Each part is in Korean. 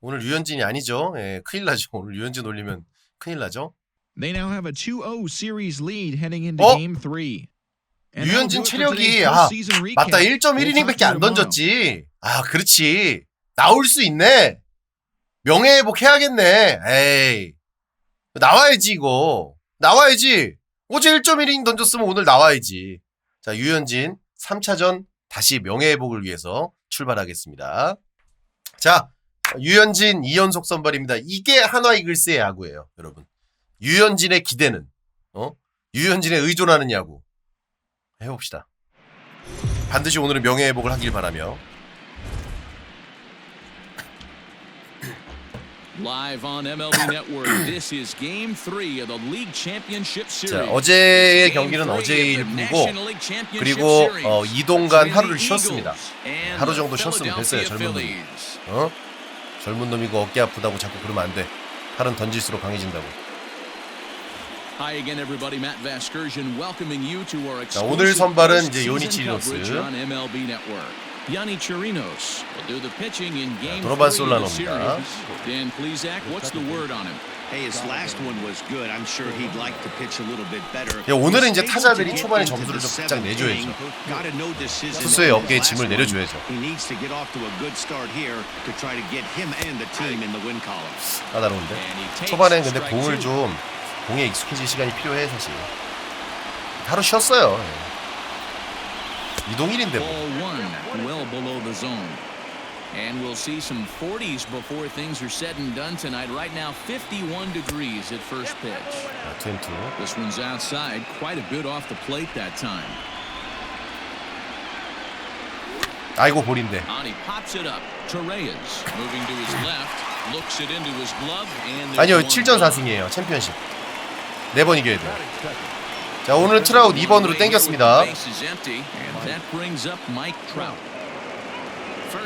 오늘 유현진이 아니죠. 예, 큰일 나죠. 오늘 유현진 올리면 큰일 나죠. They now have a 2-0 series lead heading into 어? game 3. And that'll 유현진 체력이 아. 맞다 We'll 1.1이닝밖에 안. 던졌지. 아 그렇지 나올 수 있네. 명예 회복 해야겠네. 에이 나와야지 이거 나와야지. 어제 1.1이닝 던졌으면 오늘 나와야지. 자 유현진 3차전 다시 명예 회복을 위해서 출발하겠습니다. 자 유현진 2연속 선발입니다. 이게 한화 이글스의 야구예요, 여러분. 유현진의 기대는 어? 유현진의 의존하는 야구 해봅시다. 반드시 오늘은 명예 회복을 하길 바라며 Live on MLB Network, this is Game 3 of the League Championship 자 Series. 어제의 경기는 three 어제의 National League Championship 그리고 어, 이동간 하루를 쉬었습니다. 하루 정도 쉬었으면 됐어요, 젊은. Phillies. 어? 젊은 놈이고 어깨 아프다고 자꾸 그러면 안 돼. 팔은 던질수록 강해진다고. Hi again, everybody. Matt Vasgersian welcoming you to our 자, 오늘 선발은 이제 postseason 요니 치 리노스. coverage on MLB Network. Yanni Chirinos will do the pitching in game 도로반 3 of the 솔라노입니다. series. Dan Plesac, what's the word on him? Hey, his last one was good. I'm sure he'd like to pitch a little bit better. 야, 오늘은 이제 타자들이 초반에 점수를 좀 바짝 seventh 내줘야죠. 투수의 어깨에 짐을. 내려줘야죠. 까다로운데. 초반엔 근데 공을. 좀 공에 익숙해질 시간이 필요해 사실. 하루 쉬었어요. 예. 이동일인데 뭐. And we'll see some 40s before things are said and done tonight. Right now, 51 degrees at first pitch. 자, 투앤투. This one's outside, quite a bit off the plate that time. 아이고 볼인데. On he pops it up. Torreyes moving to his left, looks it into his glove, and there's 아니요 one 7전 gone. 4승이에요 챔피언십 네 번 이겨야 돼요 자 오늘 트라웃 2번으로 땡겼습니다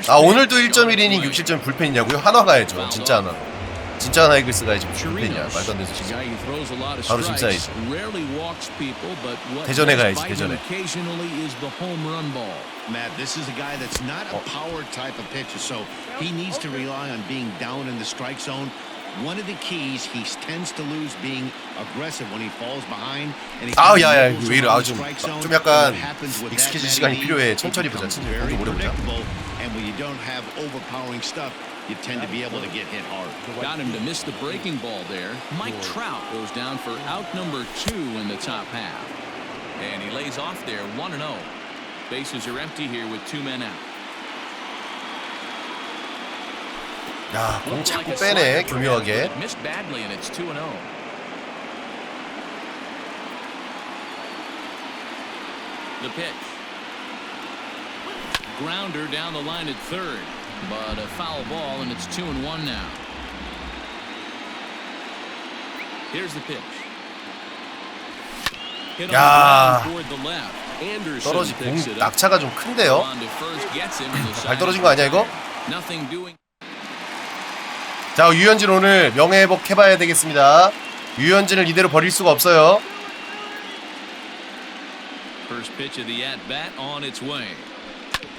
아 오늘도 pitch 1.1이닝 on its way. 6실점 불펜이냐고요? 한화 가야죠 진짜 하나 진짜 하나 이글스 가야지 무슨 불펜이야 말도 안 되는 of 바로 what 대전에 가야지, 대전에. Matt, this is a guy that's not a power type of pitcher, so he needs to rely on being down in the strike zone. One of the keys, he tends to lose being aggressive when he falls behind. And he of 야야 nibbles 왜 이래 the 좀. 좀 약간 익숙해질 시간이 필요해 천천히 보자 천천히 오래 보자 And when you don't have overpowering stuff, you tend to be able to get hit hard. Got him to miss the breaking ball there. Mike Trout goes down for out number two in the top half. And he lays off there, 1 0. Bases are empty here with two men out. 야공 Looked 자꾸 like a 빼네 slider for him, 교묘하게 but Missed badly, and it's 2 0. The pitch. Grounder down the line at third, but a foul ball, and it's 2 and 1 now. Here's the pitch. Hit 야. 떨어지 공. 낙차가 좀 큰데요 side 떨어진 거 아니야, 이거? 자 유현진 오늘 명예회복 해봐야 되겠습니다 유현진을 이대로 버릴 수가 없어요 First pitch of the at bat on its way.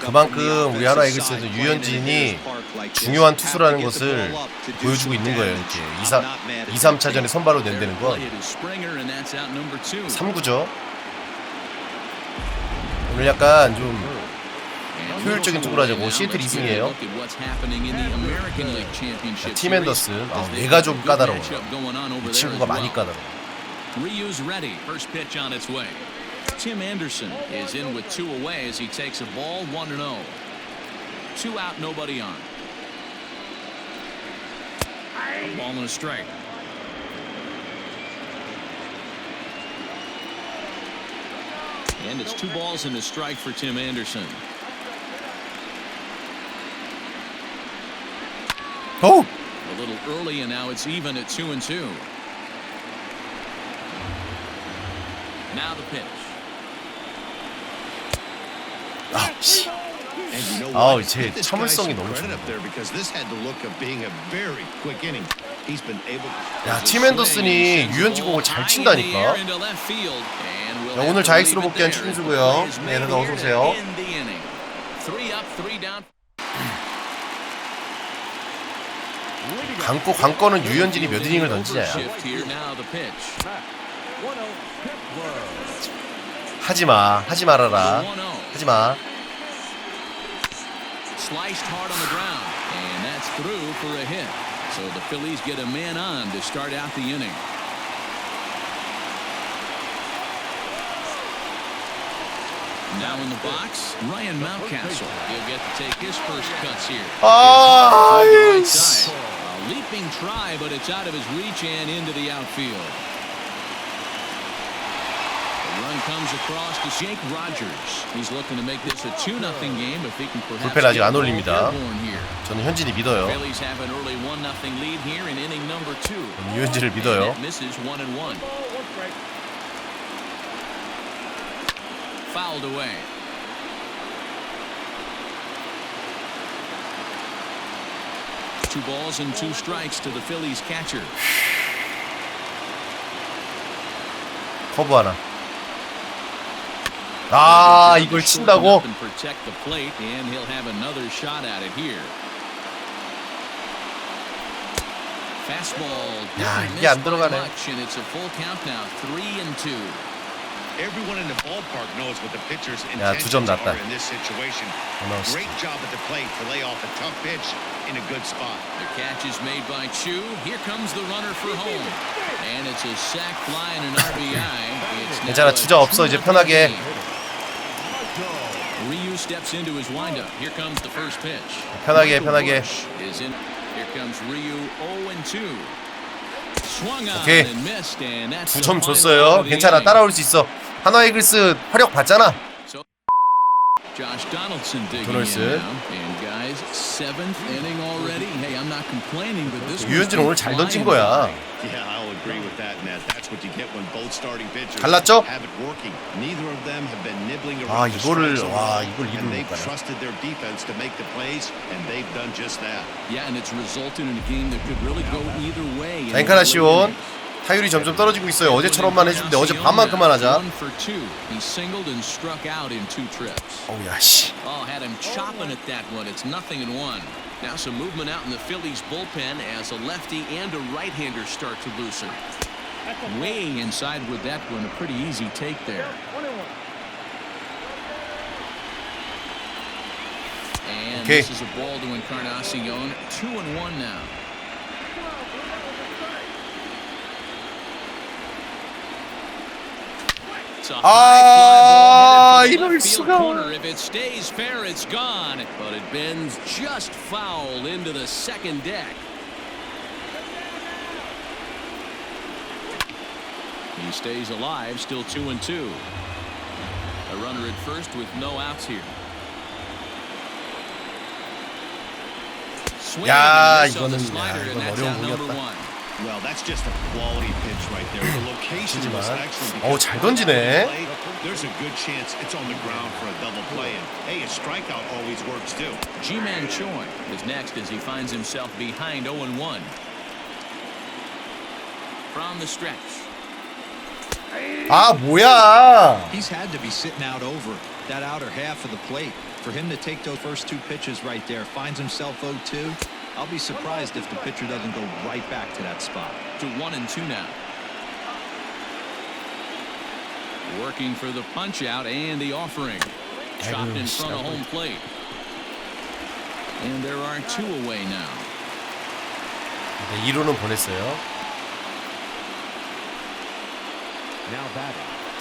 그만큼 우리 하나 side, 유현진이. 중요한 투수라는 것을 보여주고 있는 거예요. 이렇게 2, I'm 3, not mad at 2, that. 3차전에 선발로 play 건 hit is Springer, and that's out number two. 3구죠 오늘 약간 좀 And 효율적인 투구를 하자고 시애틀 2승이에요 Look at what's happening in the American League Championship 팀 앤더슨 아, a 좀 까다로워요 matchup going on over 이 there 친구가 많이 well. 까다로워 Tim Anderson is in with two away as he takes a ball 1 0. Two out, nobody on. A ball and a strike. And it's two balls and a strike for Tim Anderson. Oh! A little early, and now it's even at two and two. Now the pitch. 아, 아우? 제 참을성이 너무 좋네. 야, 팀 앤더슨이 유현진 공을 잘 친다니까. 야, 오늘 자익수로 복귀한 추신수고요. 네, 다들 어서 오세요. 광고 관건은 유현진이 몇 이닝을 던지냐야. 하지 마, 하지 말아라, 하지 마. Sliced hard on the ground, and that's through for a hit. So the Phillies get a man on to start out the inning. Now in the box, Ryan Mountcastle. He'll get to take his first cuts here. 아, Right 이씨. side. A leaping try, but it's out of his reach and into the outfield. 불펜 아직 get 안 the ball 올립니다. airborne here. 저는 현진이 믿어요. Phillies have an early 1-0 lead here in inning number 2. 저는 유현진을 믿어요. And it misses 1 and 1. Fouled away. Two balls and two strikes to the Phillies catcher. 커브 하나. 아, 이걸 친다고? 야, 이게 안 들어가네. 야, 두점 intentions 났다. 고마웠어. Great job at the plate to lay off a tough pitch in a good spot. The catch is made by Chu. Here comes the runner for home. And it's a sac fly and an RBI. It's now 괜찮아, 주자 없어. 이제 2-0 편하게. Steps into his windup. Here comes the first pitch. 편하게, 편하게. Is in. Here comes Ryu 0 and 2. Swung on 오케이. and missed, and that's the 9점 final 줬어요. of the 괜찮아, inning. 따라올 수 있어. 하나 이글스 화력 봤잖아. Josh Donaldson digging Donaldson. in now. And seventh inning already. Hey, I'm not complaining, but this 유현진 오늘 잘 던진 거야. Yeah, I'll agree with that, Matt. That's what you get when both starting pitchers 갈랐죠? have it working. Neither of them have been nibbling 아, around the 이거를- strike zone 와, at all, 이걸 이루는 and they've 거야. trusted their defense to make the plays, and they've done just that. Yeah, and it's resulted in a game that could really go either way. in the 엔카나시온 late 타율이 점점 떨어지고 있어요. innings. 어제처럼만 해주는데 어제 반만큼만 하자. One for two. He singled and struck out in two trips. 어우야 씨. Oh, had him chopping at that one. It's nothing in one. Now some movement out in the Phillies bullpen as a lefty and a right-hander start to loosen. Way inside with that one, a pretty easy take there. And Okay. this is a ball to Encarnacion. Two and one now. 아, fly ball headed for the 이럴 left field 수가. corner. If it stays fair, it's gone. But it bends just foul into the second deck. He stays alive, still two and two. A runner at first with no outs here. Swing 야, and a miss on the 이거는- slider, 야, and 이건 that's 어려운 out number 공이었다. one. Well, that's just a quality pitch right there. The location was 하지만, excellent. 어우, because 잘 던지네. There's a good chance it's on the ground for a double play. And hey, a strikeout always works too. G-Man Choi is next as he finds himself behind 0-1. From the stretch. 아 뭐야? He's had to be sitting out over that outer half of the plate. For him to take those first two pitches right there, finds himself 0-2. I'll be surprised if the pitcher doesn't go right back to that spot. to one and two now. Working for the punch out and the offering. Chopped in front of home plate. And there are two away now. 네, 2루는 보냈어요.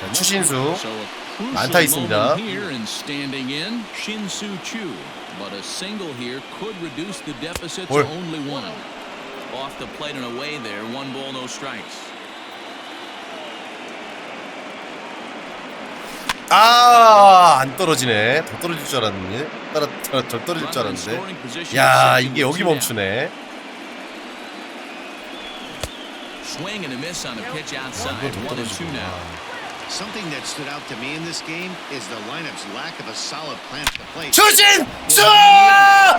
자, 추신수. So a crucial 안타 있습니다. But a single here could reduce the deficit 볼. to only one. Off the plate and away there. One ball, no strikes. 아, 안 떨어지네. 더 떨어질 줄 알았는데. 따라, 따라 더 떨어질 줄 알았는데. 야, 이게 여기. 멈추네. Swing and a miss on a pitch outside. One and two now. Something that stood out to me in this game is the lineup's lack of a solid plan. 추신 수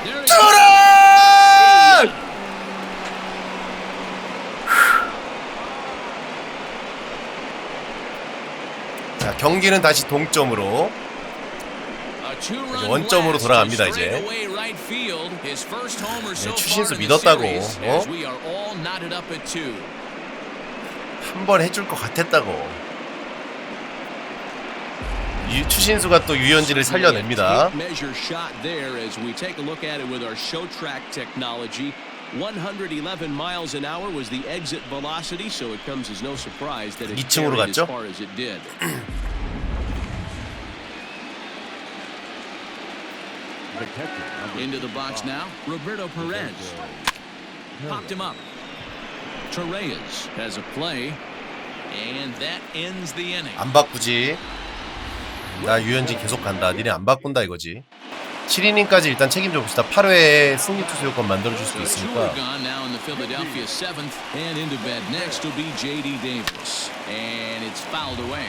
There he 투런 자 경기는 다시 동점으로 원점으로 돌아갑니다, 이제. 네, 추신수 믿었다고, 어? 한번 해줄 것 같았다고 유, 추신수가 또 유현진을 살려냅니다 measure shot there as we take a look at it with our show track technology. 111 miles an hour was the exit velocity, so it comes as no surprise that it 2층으로 carried as 갔죠? far as it did. Into the box now, Roberto Perez. Popped him up. Torreyes has a play, and that ends the inning. 안 바꾸지 나 유현진 계속 간다 니네 안 바꾼다 이거지 7이닝까지 일단 책임져 봅시다 8회에 승리 투수 요건 만들어줄 수도 있으니까 are gone now in the Philadelphia seventh, and into bed next will be J.D. Davis, and it's fouled away.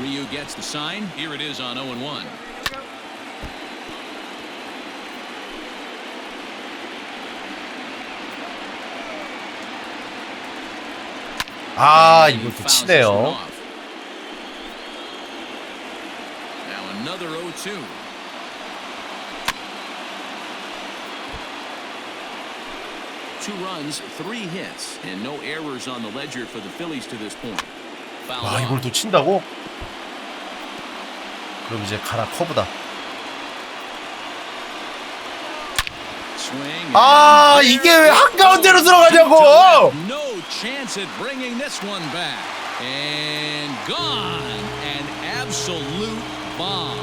Ryu gets the sign. Here it is on 0 and 1. 아 And he 이걸 또 fouls this one 치네요 off. Now another 0-2. Two runs, three hits, and no errors on the ledger for this point. Fouled 와 off. 이걸 또 친다고? 그럼 이제 가라 커브다 아 이게 왜 한가운데로 들어가냐고 chance at bringing this one back. And gone. An absolute bomb.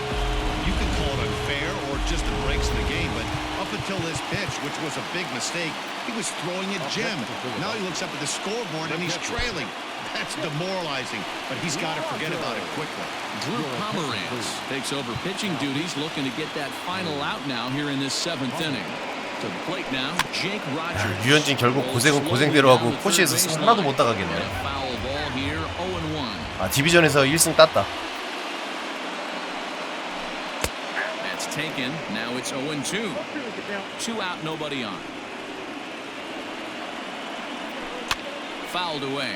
You can call it unfair or just the breaks in the game, but up until this pitch, which was a big mistake, he was throwing a gem. Now he looks up at the scoreboard and he's trailing. That's demoralizing, but he's got to forget about it quickly. Drew Pomeranz takes over pitching duties, looking to get that final out now here in this seventh inning. 야, 유현진 결국 고생은 고생대로 하고 포시에서 하나도 못 0-1. 아 디비전에서 1승 땄다 That's taken. Now it's 0-2. Two out, nobody on. Fouled away.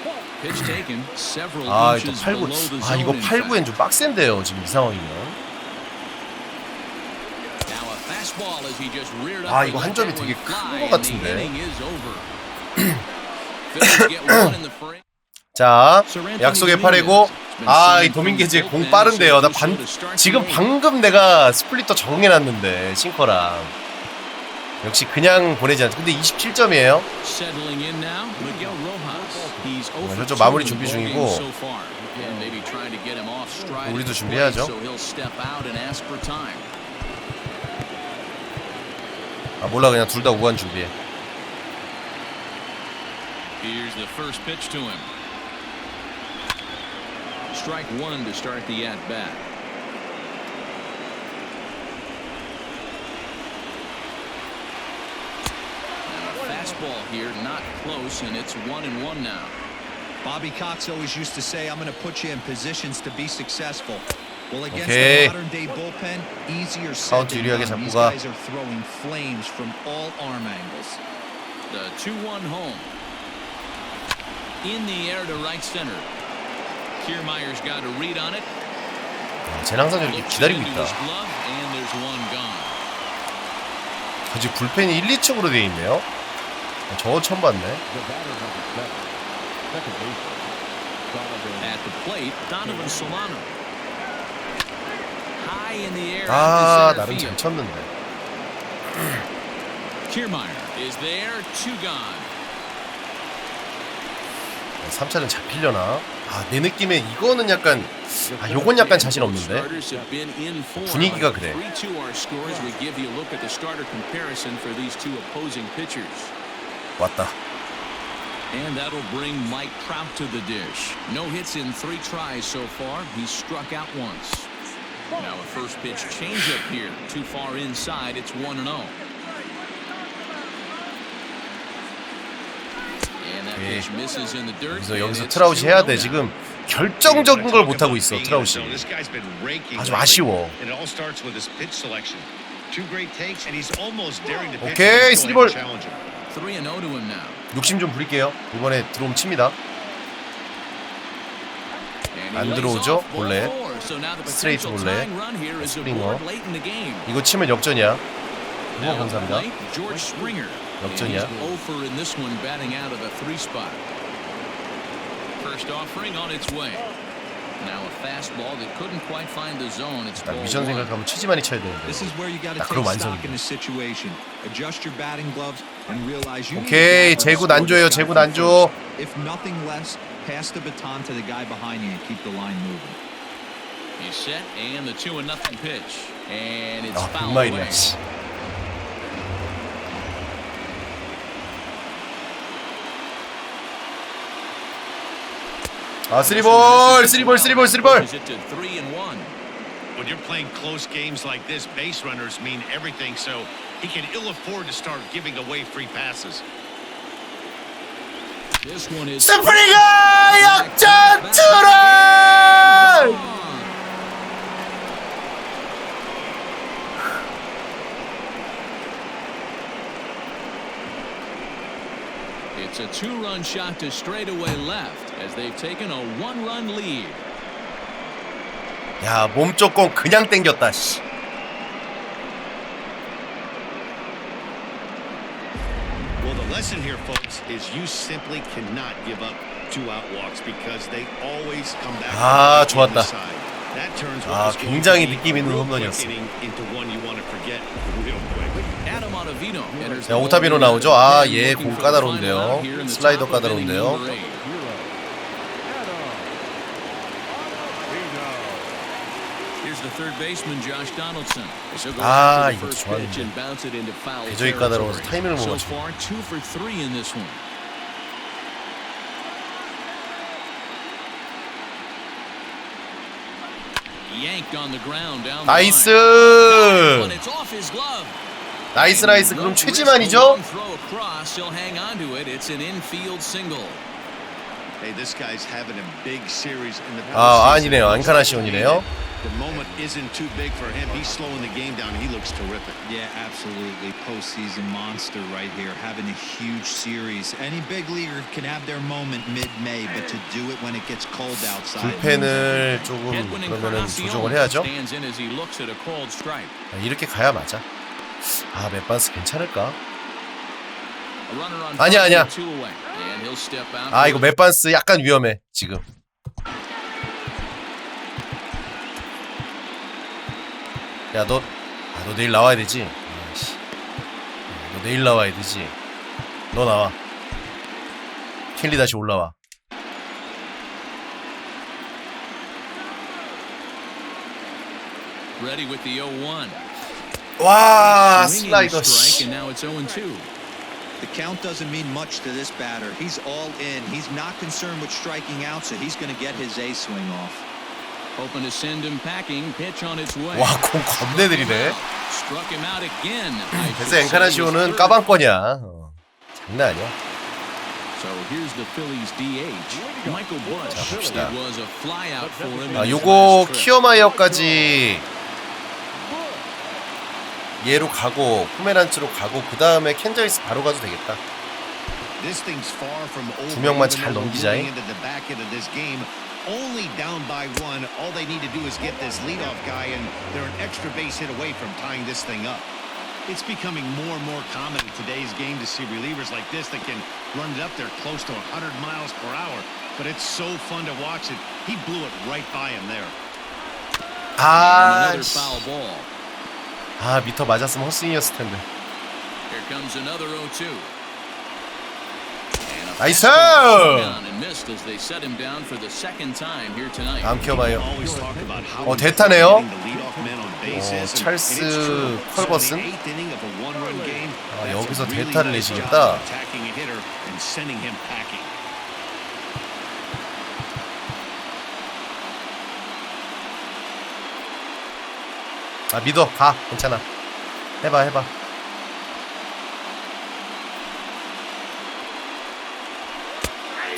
Pitch taken. Several 아 이거 inches 8구 below the 아. 이거. 8구엔 좀 빡센데요 지금 이 상황이면 아, 이거 한 점이 되게 큰것 and the 같은데. 자 약속의 8회고 아 이 도민게지 공 빠른데요 나 반, 지금 방금 내가 스플리터 정해놨는데 싱커랑 역시 그냥 보내지 않죠 근데 27점이에요 Settling in now, Miguel Rojas. He's 어, 0 저쪽 for 마무리 2 준비 in ball 중이고. games so far. And maybe trying to get him off stride 우리도 at the 준비해야죠. plate, So he'll step out and ask for time. 아 몰라 그냥 둘 다 우한 준비해 Here's the first pitch to him. Strike one to start the at bat. Fastball here, not close, and it's one and one now. Bobby Cox always used to say, I'm going to put you in positions to be successful. Well, against Okay. the modern day bullpen, easier 카운트 said than 유리하게 done. 잡고 These 가. guys are throwing flames from all arm angles. The 2-1 home. In the air to right center. Kiermaier's got a read on it. 아, 쟤는 항상 저렇게 Looks 기다리고 into his 있다 glove, and there's one gone. 아직 불펜이 1, 2층으로 돼 있네요 아, 저거 처음 봤네 아 나름 잘. 쳤는데 Kiermaier is there, two gone. 3차는 잡히려나 아 내 느낌에 이거는 약간 아 요건 약간 자신 없는데. 분위기가 그래. 왔다 And that'll bring Mike Trout to the dish. No hits in three tries so far. He's struck out once. Now a first pitch changeup here. Too far inside. It's 1 and 0. And that 오케이. pitch misses in the dirt. 여기서 트라우시 2 해야 돼0 now. 지금 결정적인 걸 못 하고 있어 트라우시 This guy's been raking 아주 아쉬워. And it all starts with his pitch selection. Two great takes, and he's almost daring to pitch. 오케이, 쓰리볼. Ahead and challenge him. 3 and 0 to him now. 욕심 좀 부릴게요 이번에 들어오면 칩니다 안 들어오죠? 볼래? 스트레이트 볼래? 스프링어. 이거 치면 역전이야 the 감사합니다. 역전이야. And he's 0 for in this one, batting out of the three spot. First offering on its way. Now a fastball that couldn't quite find the zone. It's 딱 미션. 생각하면 치지만이 쳐야 되는데 딱 그럼 완성이야. in the situation. Adjust your batting gloves and realize you need 오케이 to 제구 score 안 줘요 this guy 제구 from 안 줘. first. If nothing less, pass the baton to the guy behind you and keep the line moving. He's set and the 2 and nothing pitch. And it's 아 fouled away. 백마일이야 씨. 아 쓰리볼 쓰리볼 쓰리볼 쓰리볼 Pushes it to 3 and 1. When you're playing close games like this, base runners mean everything, so he can ill afford to start giving away free passes. This one is 스프링어 역전 투런 It's a two-run shot to straightaway left as they've taken a one-run lead. 야 몸조건 그냥 땡겼다 씨. Lesson here, folks, is you simply cannot give up two out walks because they always come back. 아, 좋았다. 아, 굉장히 느낌 있는 홈런이었어. ball game. 나오죠? 아, looking 공 까다로운데요. 슬라이더 까다로운데요. number eight. Here's the third baseman Josh Donaldson. He'll go 아, 이거 좋았는데. pitch and bounce it into foul 궤적이 까다로워서 territory. 타이밍을 못 So 맞추고. far, two for three in this one. Yanked on the ground down the 나이스 line. But it's off his glove. 나이스 나이스 그럼 최지만이죠? 아. 아니네요. 안카나시온이네요. The moment isn't too big for him. He's slowing the game down. He looks terrific. Yeah, absolutely. Postseason monster right here, having a huge series. Any big leaguer can have their moment mid-May, but to do it when it gets cold outside. 불펜을 조금 그러면은 조정을 해야죠 stands in as he looks at a called strike. 아, 이렇게 가야 맞아 아 맷반스 괜찮을까? 아니야, 아니야. 아 이거 맷반스 약간 위험해 지금 야너 아, 너 내일 나와야 되지 아이씨. 너 내일 나와야 되지 너 나와 켈리 다시 올라와 ready with the 0-1. 와 Swinging 슬라이더 strike, 씨. and now it's 0-2. The count doesn't mean much to this batter. He's all in. He's not concerned with striking out, so he's going to get his A swing off. Hoping to send him packing. Pitch on its way. 와 공 겁내 느리네 Struck him out again. I 그래서 엔카나시오는. 까방권이야 어, 장난 아니야 So here's the Phillies DH, Michael Bush. 자, 봅시다. It was a flyout for him. in 아 요거. 키어마이어까지 얘로 가고 포메란츠로 가고 그 다음에 켄저이스 바로 가도 되겠다. 두 명만 잘 though we're 넘기자 잉. moving into the back end of this game. Only down by one. All they need to do is get this leadoff guy, and they're an extra base hit away from tying this thing up. It's becoming more and more common in today's game to see relievers like this that can run it up there close to 100 miles per hour. But it's so fun to watch it. He blew it right by him there. And 아, another 씨. foul ball. 아 미터 맞았으면 헛스윙이었을 텐데 Here comes another 0-2. Talk about how 어, 대타네요. 어, 찰스. 컬버슨. 아, 여기서 대타를 내시겠다. 아 믿어 가 괜찮아 해봐 해봐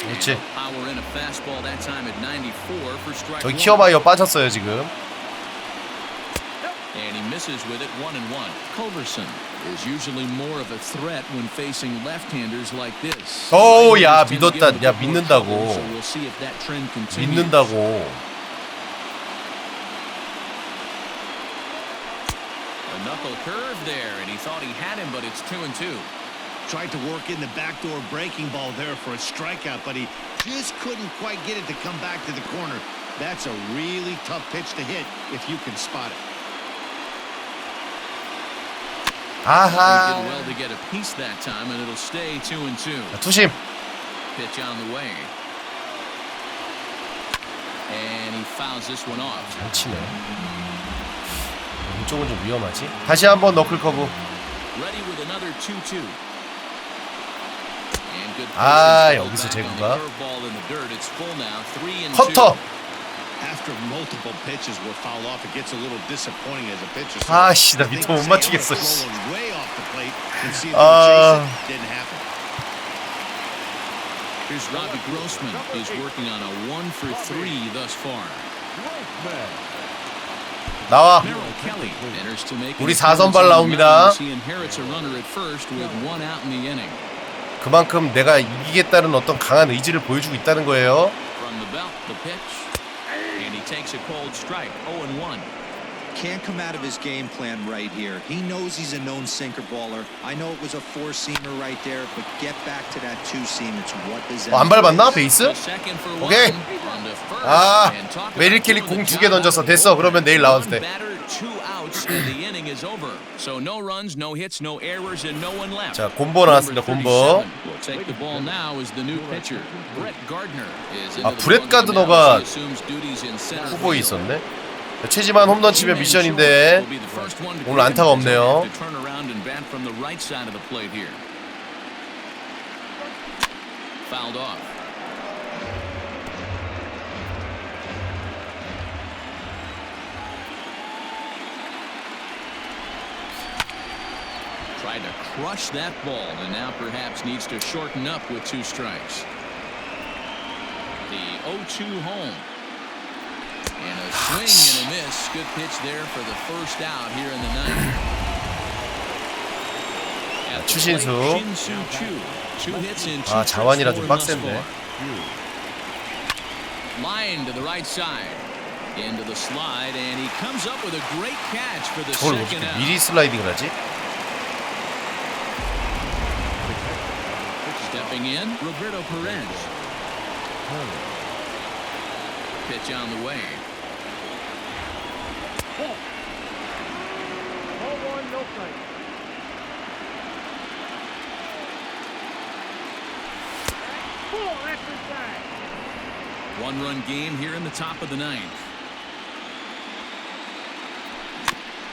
그렇지 Power in a fastball that time at 94 for strike 저기 one. 키어바이어 빠졌어요 지금 And he misses with it one and one. Culverson is usually more of a threat when facing left-handers like this. 오, 야, Right-handers tend to 믿었다. give him 야, the 믿는다고. trouble, So we'll see if that trend continues. 믿는다고 A knuckle curve there, and he thought he had him, but it's two and two. Tried to work in the backdoor breaking ball there for a strikeout, but he just couldn't quite get it to come back to the corner. That's a really tough pitch to hit if you can spot it. He 아하 did well to get a piece that time, and it'll stay two and two. 자, 투심 Pitch on the way. And he fouls this one off. 잘 치네 이쪽은 좀 위험하지 다시 한번 너클 커브 Ready with another 2-2. 아, 여기서 제구가. the curveball in the dirt. It's full now, 3 and 커터 2. After multiple pitches were fouled off, it gets a little disappointing as a pitcher. So 아씨 나 밑에 못 맞추겠어 아. Here's Robbie Grossman. He's working on a 1 for 3 thus far. 나와 우리 appearance 4선발 on the 나옵니다. 그만큼 내가 이기겠다는 어떤 강한 의지를 보여주고 있다는 거예요 From the belt, the pitch. And he takes a cold strike, 0 and 1. Can't come out of his game plan right here. He knows he's a known sinker baller. I know it was a four-seamer right there, but get back to that two-seam. It's what does that 어, 안 밟았나 The 베이스? 오케이. 아 메릴 about 켈리 doing 공 the 두개 던졌어 됐어 그러면 내일 나와도 돼 자 곰보 나왔습니다 곰보 37 will take the ball now as the new pitcher. Brett Gardner is into 아, 브렛 가드너가 후보에. 있었네 최지만 홈런 치면 미션인데 오늘 안타가 없네요 Tried to crush that ball and now perhaps needs to shorten up with two strikes. The 0-2 home. And a swing and a miss. Good pitch there for the first out here in the ninth. At the 추신수. plate, Shin-Soo Choo. Two hits in two 아 자완이라 좀 trips for him 빡센데 thus far. Line to the right side. Into the slide, and he comes up with a great catch for the 그걸 second 어떻게 out. 미리 슬라이딩을 하지? Stepping in, Roberto Perez. Pitch on the way. One run game here in the top of the ninth.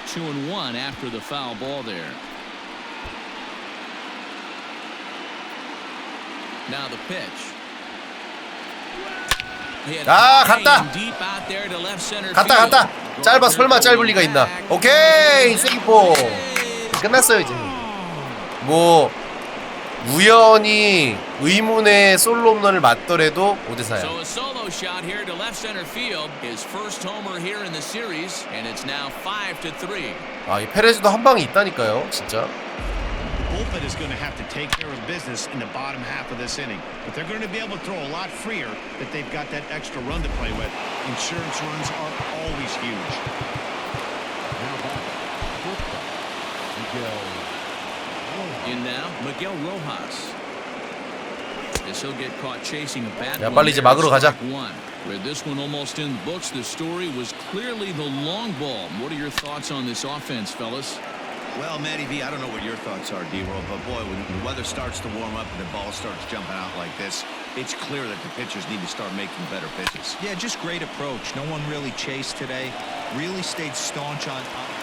Two and one after the foul ball there. 아, 갔다. 갔다. 갔다 짧아 설마 짧을 리가 있나 오케이 세기포 끝났어요 이제 뭐 우연히 의문의 솔로 홈런을 맞더라도 5대 4야 So a solo shot here to left center field. His first homer here in the series, and it's now five to three. 아이 페레즈도 한 방이 있다니까요 진짜 bullpen is going to have to take care of business in the bottom half of this inning. But they're going to be able to throw a lot freer that they've got that extra run to play with. Insurance runs are always huge. In now, Miguel Rojas. As he'll get caught chasing a bad 야, one 빨리 이제 there, 막으러 가자. strike One. With this one almost in the books, the story was clearly the long ball. What are your thoughts on this offense, fellas? Well, Matty V, I don't know what your thoughts are, D-Roll, but boy, when the weather starts to warm up and the ball starts jumping out like this, it's clear that the pitchers need to start making better pitches. Yeah, just great approach. No one really chased today. Really stayed staunch on. And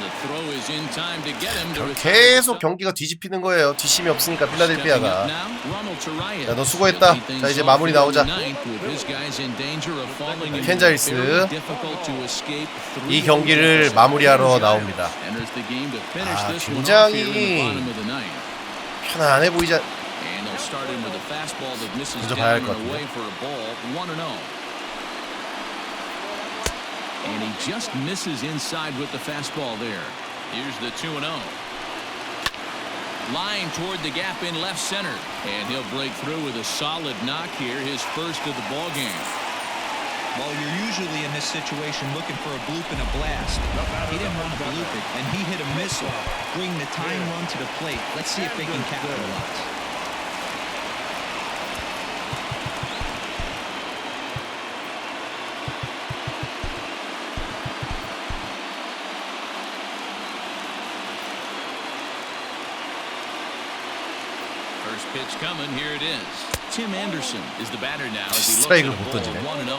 the throw is in time to get him to retire 계속 경기가 뒤집히는 거예요. 뒷심이 없으니까 필라델피아가. 야, 너 수고했다. 자, 이제 마무리 나오자. escape 이 경기를. 마무리하러 나옵니다. 아, 굉장히. 편안해 misses 먼저 봐야 할 것 같은데. And he just misses inside with the fastball there. Here's the 2 and 0. Line toward the gap in left center. And he'll break through with a solid knock here, his first of the ball game. Well, you're usually in this situation looking for a bloop and a blast. He didn't want to bloop it, and he hit a missile, bring the tying run to the plate. Let's see if they can capitalize. Tim Anderson is the batter now as he looks at a 못 ball 던지네. 1 and 0.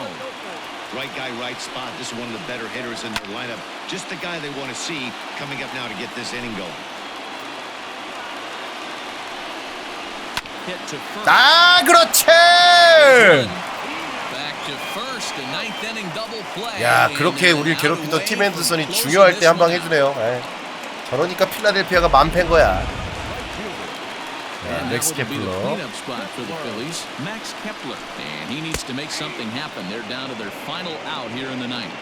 Right guy, right spot. This is one of the better hitters in their lineup. Just the guy they want to see coming up now to get this inning going. Hit to first. 아, 그렇지! Back to first, a ninth inning double play. 야, 그렇게 우리를 괴롭히던 팀 앤더슨이 중요할 때 한 방 해주네요. 에이. 저러니까 필라델피아가 만패인 거야. 야, 렉스 케플러. cleanup spot for the Phillies. Max Kepler, and he needs to make something happen. They're down to their final out here in the ninth.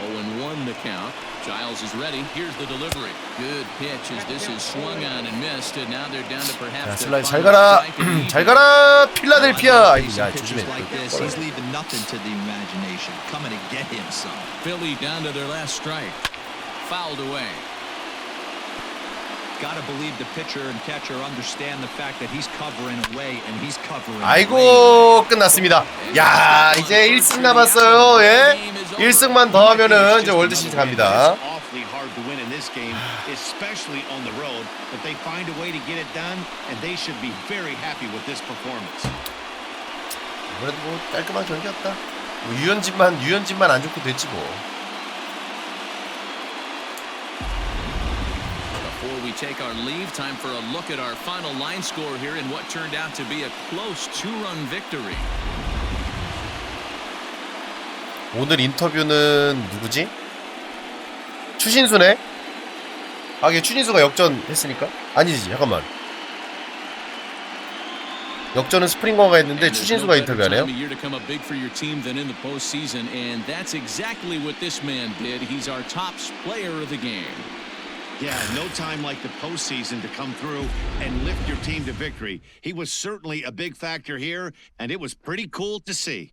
0-1 the count. Giles is ready. Here's the delivery. Good pitch as this is swung on and missed, and now they're down to 자, perhaps 슬라이 their 잘 final 가라. strike and need 잘 가라. 필라델피아. Facing 야, pitches 조심해. like this, he's leaving nothing to the imagination. Coming to get him some. Philly down to their last strike. Fouled away. Got to believe the pitcher and catcher understand the fact that he's covering away and he's covering. 아이고 끝났습니다. 야 이제 1승 남았어요. 예, 1승만 더 하면은 이제 월드 시리즈 갑니다. It's awfully hard to win in this game, especially on the road. But they find a way to get it done, and they should be very happy with this performance. 그래도 뭐 깔끔한 경기였다. 뭐 유현진만 유현진만 안 좋고 됐지 뭐. Before we take our leave, time for a look at our final line score here in what turned out to be a close two-run victory. 오늘 인터뷰는 누구지? 추신수네? 아, 이게 추신수가 역전했으니까? 아니지, 잠깐만. 역전은 스프링거가 했는데 추신수가 인터뷰하네요. Yeah, no time like the postseason to come through and lift your team to victory. He was certainly a big factor here, and it was pretty cool to see.